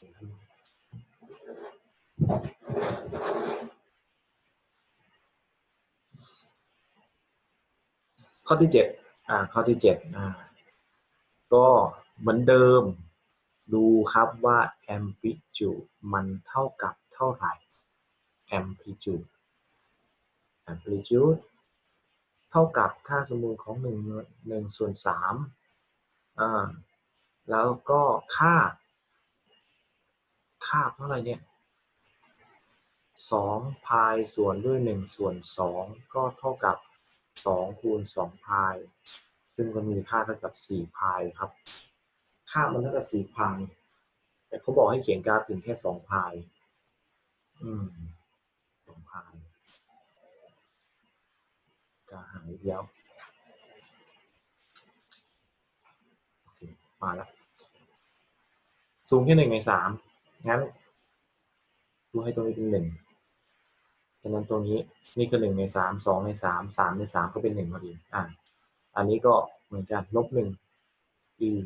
ข้อที่เจ็ดอ่า ข้อที่เจ็ดอ่า ก็เหมือนเดิม ดูครับว่า amplitude มันเท่ากับเท่าไหร่ amplitude amplitude เท่ากับค่าสมมูลของหนึ่งหนึ่งส่วนสามอ่า แล้วก็ค่า ค่าเท่าไหร่เนี่ยสองพายส่วนด้วยหนึ่งส่วนสองก็เท่ากับสองคูณสองพาย ซึ่งก็มีค่าเท่ากับสี่พายครับ ค่ามันเท่ากับสี่พาย แต่เขาบอกให้เขียนกราฟถึงแค่สองพาย อืมสองพายกาหายเดียวโอเคมาแล้ว สูงแค่หนึ่งในสาม งั้นดูให้ตรงนี้เป็นหนึ่งฉะนั้นตรงนี้นี่คือหนึ่งในสามสองในสามสามในสามก็เป็นหนึ่งพอดีอ่าอันนี้ก็เหมือนกันลบหนึ่งอือ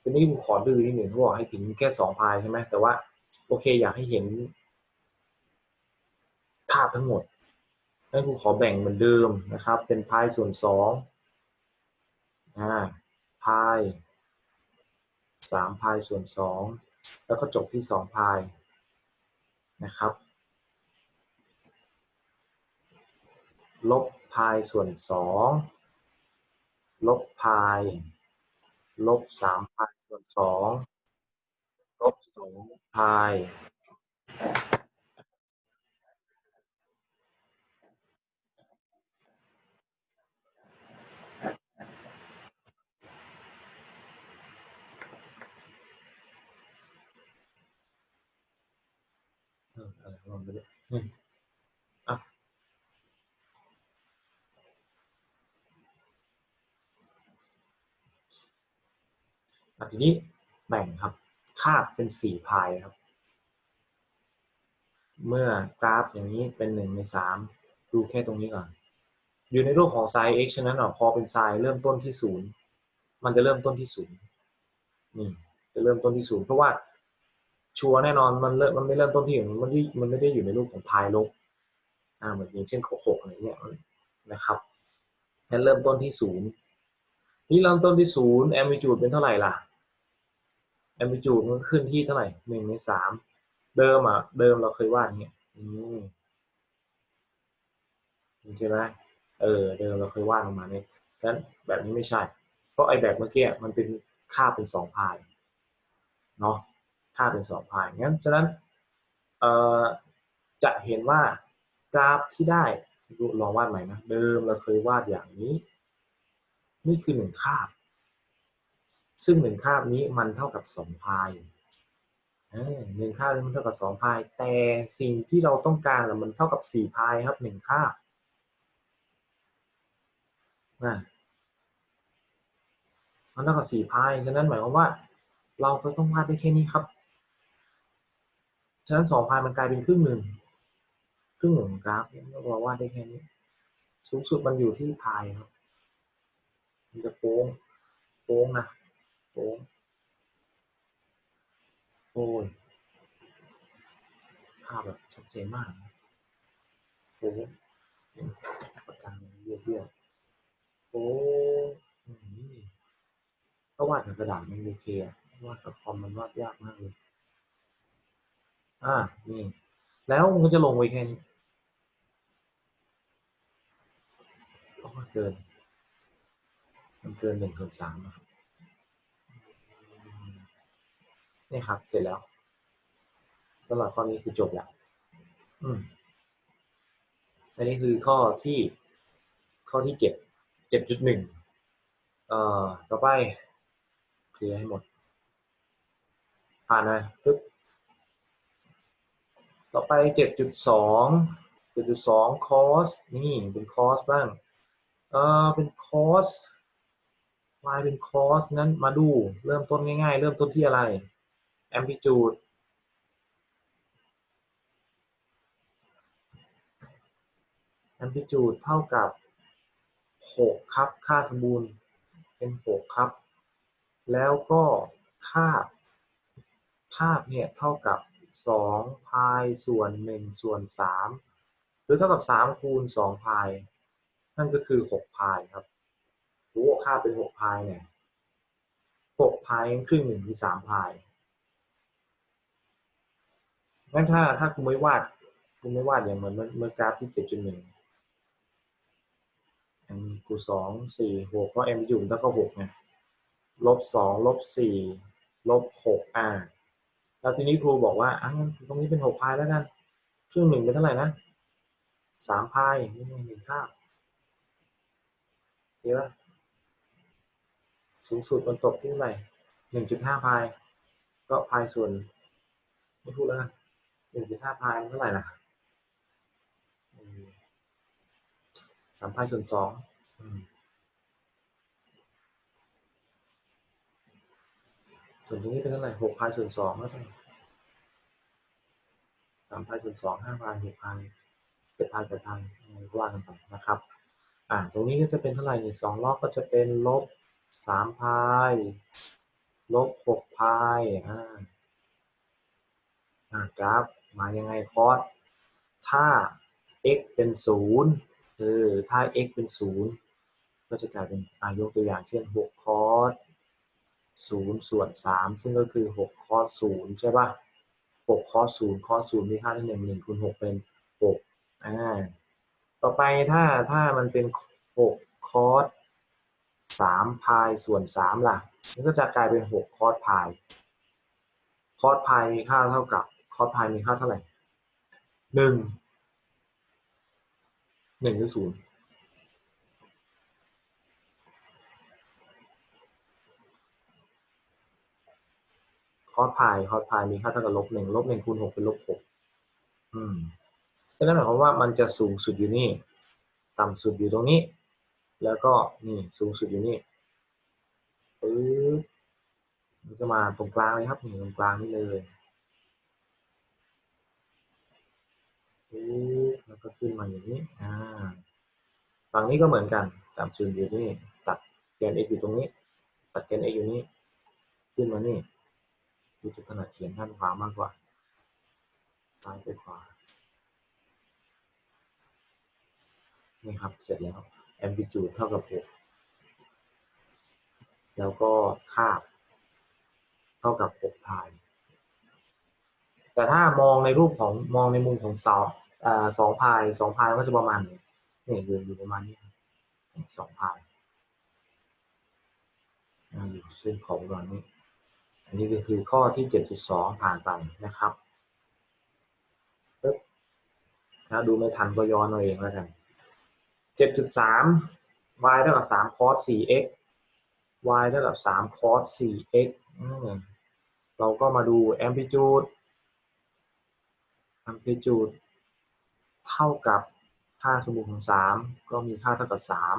ทีนี้ผมขอดื้อนิดหนึ่งเขาบอกให้ถึงแค่สองพายใช่ไหมแต่ว่าโอเคอยากให้เห็นภาพทั้งหมดงั้นผมขอแบ่งเหมือนเดิมนะครับ เป็นพายส่วนสองอ่าพายสามพายส่วนสอง แล้วก็จบที่สองพายนะครับ ลบพายส่วนสองลบพาย ลบสามพายส่วนสองลบสองพาย อออะไรลองไปเลยอืมอะอะทีนี้แบ่งครับคาดเป็นสี่พายครับ เมื่อกราฟอย่างนี้เป็นหนึ่งในสามดูแค่ตรงนี้ก่อน อยู่ในรูปของไซน์ x ฉะนั้นอะพอเป็นไซน์เริ่มต้นที่ศูนย์มันจะเริ่มต้นที่ศูนย์นี่จะเริ่มต้นที่ศูนย์เพราะว่า ชัวร์แน่นอนมันเริ่มมันไม่เริ่มต้นที่มันไม่มันไม่ได้อยู่ในรูปของพายลบอ่าเหมือนอย่างเช่นหกอะไรเงี้ยนะครับงั้นเริ่มต้นที่ศูนย์นี่เริ่มต้นที่ศูนย์แอม l ิจูดเป็นเท่าไหร่ล่ะแอม l ิจูดมันขึ้นที่เท่าไหร่หนึ่งในสามเดิมอะเดิมเราเคยวาดอย่าเงี้ยอืมใช่ไหมเออเดิมเราเคยวาดออกมาเนี่ยงั้นแบบนี้ไม่ใช่ เพราะไอ้แบบเมื่อกี้มันเป็นค่าเป็นสองพายเนาะ ค่าเป็นสองพายงั้นฉะนั้นจะเห็นว่ากราฟที่ได้ลองวาดใหม่นะเดิมเราเคยวาดอย่างนี้ นี่คือหนึ่งคาบ ซึ่งหนึ่งคาบนี้มันเท่ากับสองพายหนึ่งคาบมันเท่ากับสองพาย แต่สิ่งที่เราต้องการมันเท่ากับสี่พายครับหนึ่งคาบนะมันเท่ากับสี่พาย ฉะนั้นหมายความว่า เราก็ต้องวาดได้แค่นี้ครับ ฉะนั้นสองพายมันกลายเป็นครึ่งหนึ่งครึ่งหนึ่งกราฟเราวาดได้แค่นี้สูงสุดมันอยู่ที่พายครับ มันจะโค้งโค้งนะโค้งโอ้ยภาพแบบชัดเจนมากโค้งปากกาเรียบเรียบโอ้ถ้าวาดกับกระดาษมันโอเควาดกับคอมมันวาดยากมากเลย อ่านี่แล้วมันจะลงไว้แค่นี้เกิน มันเกินหนึ่งส่วนสามนี่ครับ เสร็จแล้วสำหรับข้อนี้คือจบแล้วอืมอันนี้คือข้อที่ข้อที่เจ็ดเจ็ดจุดหนึ่งเอ่อต่อไปเคลียร์ให้หมด ผ่านนะปึ๊บ ต่อไปเจ็ดจุดสองเจ็ดจุดสองคอสนี่เป็นคอสบ้างเอ่อเป็นคอส y เป็นคอสนั้นมาดูเริ่มต้นง่ายๆ เริ่มต้นที่อะไร amplitude amplitude เท่ากับ 6 ครับ ค่าสมบูรณ์เป็น 6 ครับ แล้วก็ค่าคาบเนี่ยเท่ากับ สองพายส่วนหนึ่งส่วนสามหรือเท่ากับสามคูณสองพาย นั่นก็คือหกพายครับ รู้ว่าค่าเป็นหกพายเนี่ยหกพายครึ่งหนึ่งคือสามพาย งั้นถ้าถ้าคุณไม่วาด คุณไม่วาดอย่างเหมือนเมื่อกราฟที่เจ็ดจุดหนึ่งกูสองสี่หกเพราะเอ็มอยู่แล้วก็หกไงลบสองลบสี่ลบหกอ่า แล้วทีนี้ครูบอกว่าอะงั้นตรงนี้เป็นหกพายแล้วกันครึ่งหนึ่งเป็นเท่าไหร่นะสามพายนี่หนึ่งข้าวเห็นปะสูงสุดมันตกที่เท่าไหร่หนึ่งจุดห้าพาย ก็พายส่วนไม่พูดแล้วกันหนึ่งจุดห้าพายเท่าไหร่ล่ะสามพายส่วนสอง ส่วนตรงนี้เป็นเท่าไหร่หกพายส่วนสองเท่าไหร่สามพายส่วนสองห้าพายหกพายเจ็ดพายแปดพายว่ากันไปนะครับ อ่า ตรงนี้ก็จะเป็นเท่าไหร่นี่สองรอบก็จะเป็นลบสามพายลบหกพายอ่า อ่ากราฟมายังไงคอสถ้า x เป็นศูนย์เออถ้า x เป็นศูนย์ก็จะกลายเป็นอายกตัวอย่างเช่นหกคอส 0 ส่วน 3 ซึ่งก็คือ 6 คอส0ใช่ปะ่ะ 6 คอส0คอส0มีค่าเท่ากับ1 1คูณ6เป็น 6 อ่า ต่อไปถ้าถ้ามันเป็น 6 คอส3พายส่วน 3 ล่ะ มันก็จะกลายเป็น 6 คอสพาย คอสพายมีค่าเท่ากับ คอสพายมีค่าเท่าไหร่ 1 1หรือ0 คอสพายคอสพายมีค่าเท่ากับลบหนึ่งลบหนึ่งคูณหกเป็นลบหกอืมนั่นหมายความว่ามันจะสูงสุดอยู่นี่ ต่ำสุดอยู่ตรงนี้ แล้วก็นี่สูงสุดอยู่นี่ปึ๊บมันจะมาตรงกลางเลยครับนี่ตรงกลางนี่เลยแล้วก็ขึ้นมาอย่างนี้อ่าฝั่งนี้ก็เหมือนกันตามจุดอยู่นี่ตัดแกน x อยู่ตรงนี้ ตัดแกน x อยู่นี่ขึ้นมานี่ ดูจะถนัดเขียนด้านขวามากกว่าซ้ายไปขวา นี่ครับ เสร็จแล้ว amplitude เท่ากับ6แล้วก็คาบเท่ากับ6พาย แต่ถ้ามองในรูปของมองในมุมของเสาสองพายสองพายก็จะประมาณนี้นี่อยู่อยู่ประมาณนี้สองพายอยู่เส้นของตอนนี้ อันนี้ก็คือข้อที่เจ็ดจุดสองผ่านไปนะครับถ้าดูไม่ทันก็ย้อนเอาเองแล้วกันเจ็ดจุดสาม y เท่ากับสามคอสสี่ x y เท่ากับสามคอสสี่ x เราก็มาดู amplitude amplitude เท่ากับค่าสมมุติของสามก็มีค่าเท่ากับสาม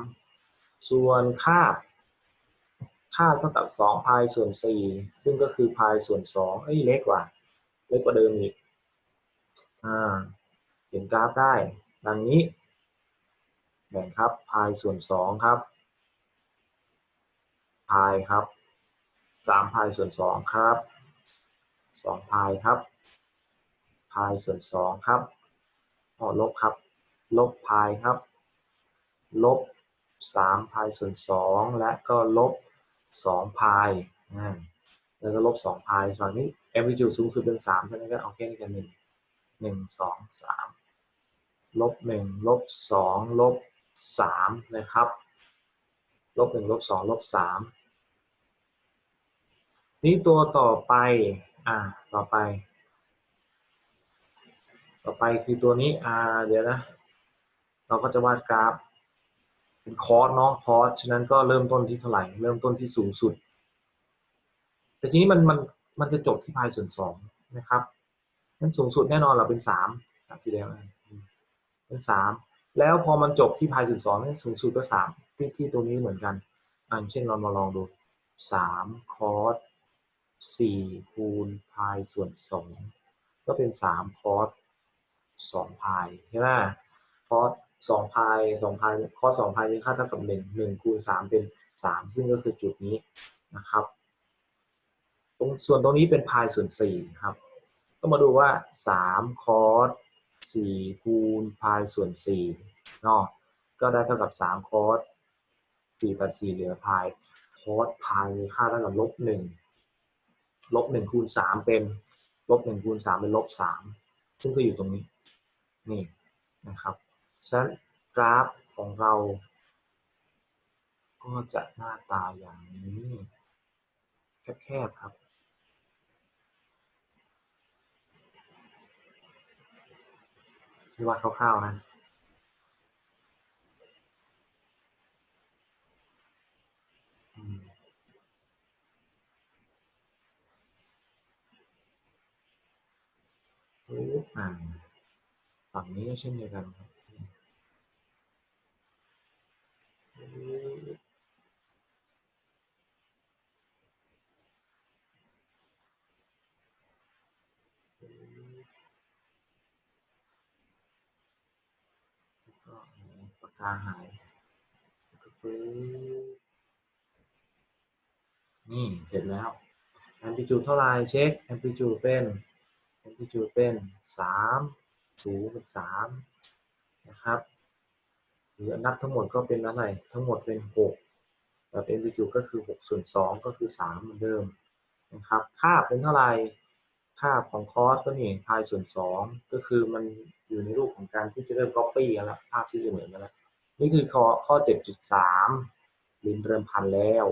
ส่วนค่า ค่าเท่ากับสองพายส่วนสี่ซึ่งก็คือพายส่วนสองเอ้ยเล็กกว่า เล็กกว่าเดิมอีกอ่าเห็นกราฟได้ ดังนี้แบ่งครับพายส่วนสองครับพายครับสามพายส่วนสองครับสองพายครับพายส่วนสองครับอลบครับ ลบพายครับ ลบสามพายส่วนสองและก็ลบ สองพายแล้วก็ลบสองพายส่วนนี้ amplitude สูงสุดเป็นสามเพราะนั้นก็เอาแค่นี้กันหนึ่งหนึ่งสองสามลบหนึ่งลบสองลบสามนะครับ ลบหนึ่งลบสองลบสามนี่ตัวต่อไป อ่า ต่อไป ต่อไปคือตัวนี้ อ่า เดี๋ยวนะ เราก็จะวาดกราฟ เป็นคอร์สเนาะคอร์สฉะนั้นก็เริ่มต้นที่เท่าไหร่เริ่มต้นที่สูงสุด แต่ทีนี้มันมันมันจะจบที่พายส่วนสองนะครับนั้นสูงสุดแน่นอนเราเป็นสามตามที่แล้วเป็นสามแล้วพอมันจบที่พายส่วนสองนี่สูงสุดก็สามที่ที่ตรงนี้เหมือนกันอันเช่นเรามาลองดูสามคอร์สสี่คูณพายส่วนสองก็เป็นสามคอร์สสองพายใช่ไหมคอร์ส สองพายสองพายคอสสองพายมีค่าเท่ากับหนึ่งหนึ่งคูณสามเป็นสามซึ่งก็คือจุดนี้นะครับตรงส่วนตรงนี้เป็นพายส่วนสี่ครับก็มาดูว่าสามคอสสี่คูณพายส่วนสี่เนาะก็ได้เท่ากับสามคอสสี่ตัดสี่เหลือพายคอสพายมีค่าเท่ากับลบหนึ่งลบหนึ่งคูณสามเป็นลบหนึ่งคูณสามเป็นลบสามซึ่งก็อยู่ตรงนี้นี่นะครับ ฉะนั้นกราฟของเราก็จะหน้าตาอย่างนี้ แคบๆครับ ที่วัดคร่าวๆนะอืมปึ๊บอ่าฝั่งนี้ก็เช่นเดียวกันครับปึ๊บแล้ว ก็ปากกาหายนี่เสร็จแล้ว amplitude เท่าไรเช็ค amplitude เป็น amplitude เป็นสามสูงเป็นสามนะครับ นับทั้งหมดก็เป็นอะไรทั้งหมดเป็นหกแต่ amplitude ก็คือหกส่วนสองก็คือสามเหมือนเดิมนะครับค่าเป็นเท่าไหร่ค่าของคอสก็นี่พายส่วนสองก็คือมันอยู่ในรูปของการที่จะเริ่ม copy กันแล้วภาพที่จะเหมือนกันแล้วนี่คือข้อข้อเจ็ดจุดสามลินเริ่มพันแล้ว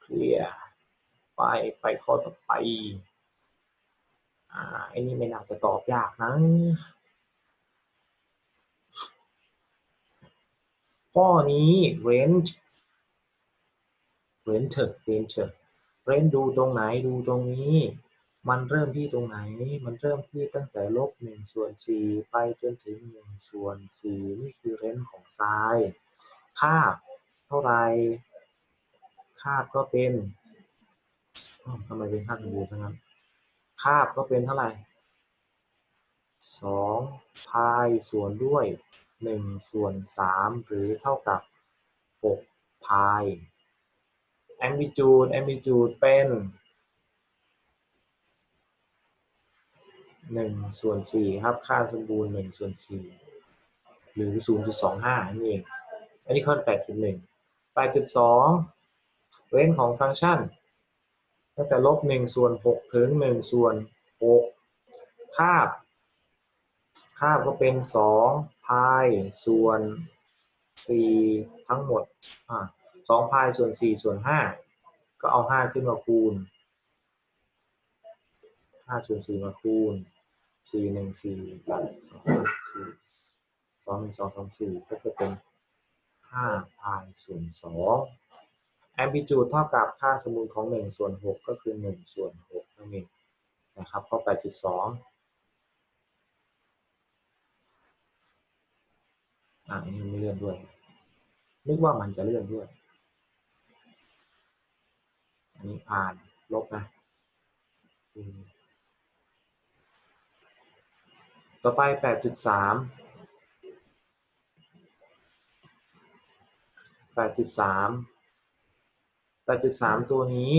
เคลียร์ไปไปข้อต่อไปอ่าไอ้นี่ไม่น่าจะตอบยากนะ ข้อนี้ range range range range ดูตรงไหนดูตรงนี้ มันเริ่มที่ตรงไหน มันเริ่มที่ตั้งแต่ลบหนึ่งส่วนสี่ไปจนถึงหนึ่งส่วนสี่นี่คือ range ของทราย ค่าเท่าไหรค่าก็เป็นทำไมเป็นค่าสมบูรณ์ทั้งนั้นค่าก็เป็นเท่าไหร่สองพายส่วนด้วย หนึ่งส่วนสามหรือเท่ากับหกพาย amplitude amplitude เป็นหนึ่งส่วนสี่ครับ ค่าสมบูรณ์หนึ่งส่วนสี่หรือศูนย์จุดสองห้านี่เอง อันนี้ข้อแปดจุดหนึ่งแปดจุดสองเว้นของฟังก์ชันตั้งแต่ลบหนึ่งส่วนหกถึงหนึ่งส่วนหกคาบคาบก็เป็นสองายส่วนสี่ทั้งหมดอ่าสองพายส่วนสี่ส่วนห้าก็เอาห้าขึ้นมาคูณห้าส่วนสี่มาคูณสี่หนึ่งสี่สองสี่สองหนึ่งสองสองสี่ก็จะเป็นห้าพายส่วนสอง amplitude เท่ากับค่าสมมูลของหนึ่งส่วนหกก็คือหนึ่งส่วนหกนั่นเองนะครับข้อแปดจุดสอง อะอันนี้ไม่เลื่อนด้วย นึกว่ามันจะเลื่อนด้วย อันนี้ผ่านลบนะต่อไปแปดจุดสามแปดจุดสามแปดจุดสามตัวนี้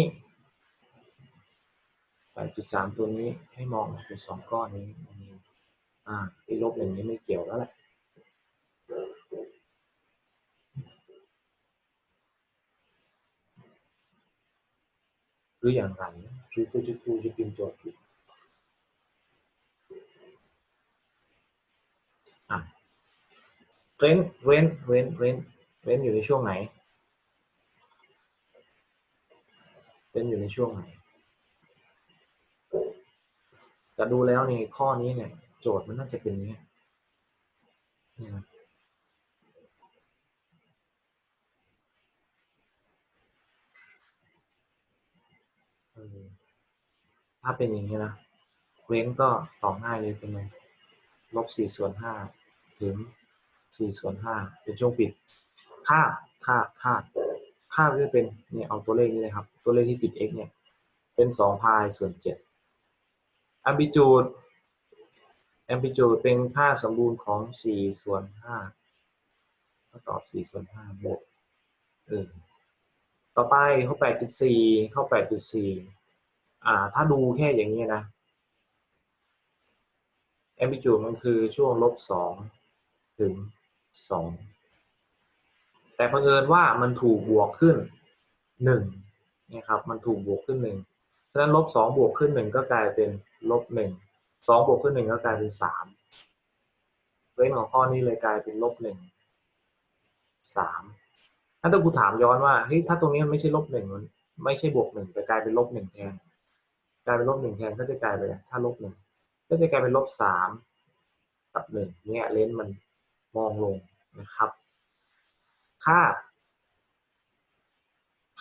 แปดจุดสามตัวนี้ให้มองเป็นสองก้อนนี้อันนี้อ่ลบอย่างนี้ไม่เกี่ยวแล้วแหละ หรืออย่างไรครูครูจะครูจะพิมพ์โจทย์ผิดอะเว้นเว้นเว้นเว้นเว้นอยู่ในช่วงไหนเว้นอยู่ในช่วงไหนแต่ดูแล้วในข้อนี้เนี่ย โจทย์มันน่าจะเป็นนี้เนี่ยนะเออ ถ้าเป็นอย่างนี้นะเว้นก็ตอบง่ายเลยเป็นไงลบสี่ส่วนห้าถึงสี่ส่วนห้าเป็นช่วงปิด ค่าค่าค่าค่าก็จะเป็นเนี่ยเอาตัวเลขนี้เลยครับ ตัวเลขที่ติด x เนี่ย เป็นสองพายส่วนเจ็ด amplitude amplitude เป็นค่าสมบูรณ์ของสี่ส่วนห้าก็ตอบสี่ส่วนห้าบวกเออต่อไปเข้อแปดจุดสี่เข้อแปดจุดสี่ อ่า ถ้าดูแค่อย่างนี้นะ amplitude มันคือช่วงลบสองถึงสองแต่เผอิญว่ามันถูกบวกขึ้นหนึ่งนะครับ มันถูกบวกขึ้นหนึ่งฉะนั้นลบสองบวกขึ้นหนึ่งก็กลายเป็นลบหนึ่งสองบวกขึ้นหนึ่งก็กลายเป็นสามเว้นของข้อนี้เลยกลายเป็นลบหนึ่งสามถ้าถ้ากูถามย้อนว่าเฮ้ยถ้าตรงนี้มันไม่ใช่ลบหนึ่งมันไม่ใช่บวกหนึ่งแต่กลายเป็นลบหนึ่งแทน กลายเป็นลบหนึ่งแทนก็จะกลายเป็นถ้าลบหนึ่งก็จะกลายเป็นลบสามกับหนึ่งเนี่ยเลนส์มันมองลงนะครับค่าบ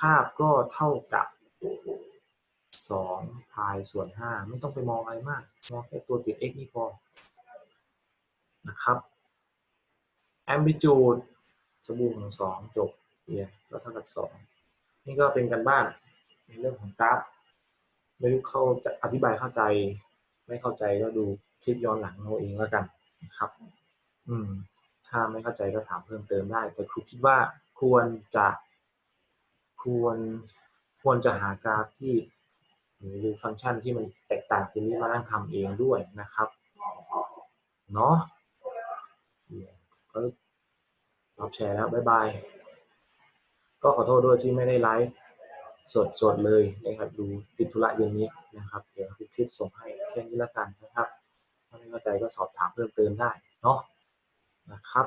คาบก็เท่ากับสองพายส่วนห้าไม่ต้องไปมองอะไรมาก มองแค่ตัวติด x นี่พอ นะครับ amplitude สบู่ของสองจบเนี่ยก็เท่ากับสองนี่ก็เป็นกันบ้านในเรื่องของกราฟ ไม่รู้เข้าจะอธิบายเข้าใจ ไม่เข้าใจก็ดูคลิปย้อนหลังเอาเองแล้วกันนะครับ อืม ถ้าไม่เข้าใจก็ถามเพิ่มเติมได้ แต่ครูคิดว่าควรจะควรควรจะหากราฟที่หรือฟังก์ชันที่มันแตกต่างจากนี้มานั่งทำเองด้วยนะครับ เนาะก็รับแชร์แล้ว บ๊ายบาย ก็ขอโทษด้วยที่ไม่ได้ไลฟ์ สดสดเลยนะครับดูติดธุระเย็นนี้นะครับเดี๋ยวคลิปส่งให้แค่นี้ละกันนะครับถ้าไม่เข้าใจก็สอบถามเพิ่มเติมได้เนาะนะครับ